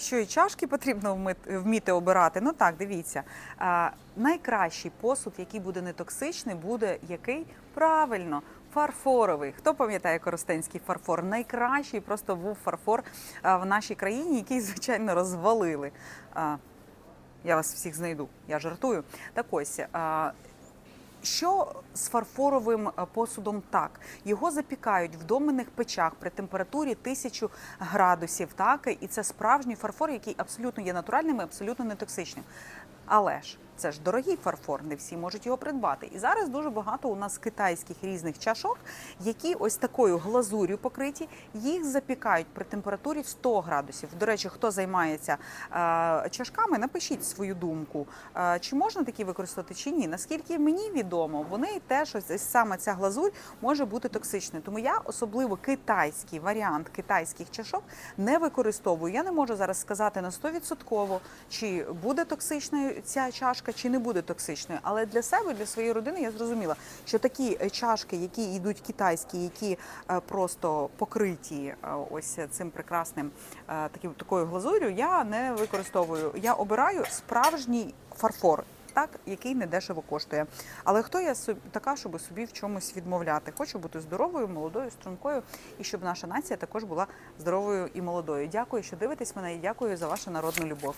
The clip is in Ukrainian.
що і чашки потрібно вміти обирати. Ну так, дивіться. Найкращий посуд, який буде нетоксичний, буде який правильно. Фарфоровий. Хто пам'ятає коростенський фарфор? Найкращий просто був фарфор в нашій країні, який, звичайно, розвалили. Я вас всіх знайду, я жартую. Так ось. Що з фарфоровим е, посудом так? Його запікають в доменних печах при температурі 1000 градусів, так? І це справжній фарфор, який абсолютно є натуральним і абсолютно нетоксичним. Але ж це ж дорогий фарфор, не всі можуть його придбати. І зараз дуже багато у нас китайських різних чашок, які ось такою глазур'ю покриті, їх запікають при температурі 100 градусів. До речі, хто займається е, чашками, напишіть свою думку, е, чи можна такі використати, чи ні. Наскільки мені відомо, вони теж ось саме ця глазурь може бути токсичною. Тому я особливо китайський варіант китайських чашок не використовую. Я не можу зараз сказати на 100%, чи буде токсичною ця чашка, чи не буде токсичною. Але для себе, для своєї родини, я зрозуміла, що такі е, чашки, які йдуть китайські, які е, просто покриті е, ось цим прекрасним таким такою глазур'ю, я не використовую. Я обираю справжній фарфор. Так, який недешево коштує. Але хто я така, щоб собі в чомусь відмовляти? Хочу бути здоровою, молодою, стрункою, і щоб наша нація також була здоровою і молодою. Дякую, що дивитесь мене, і дякую за вашу народну любов.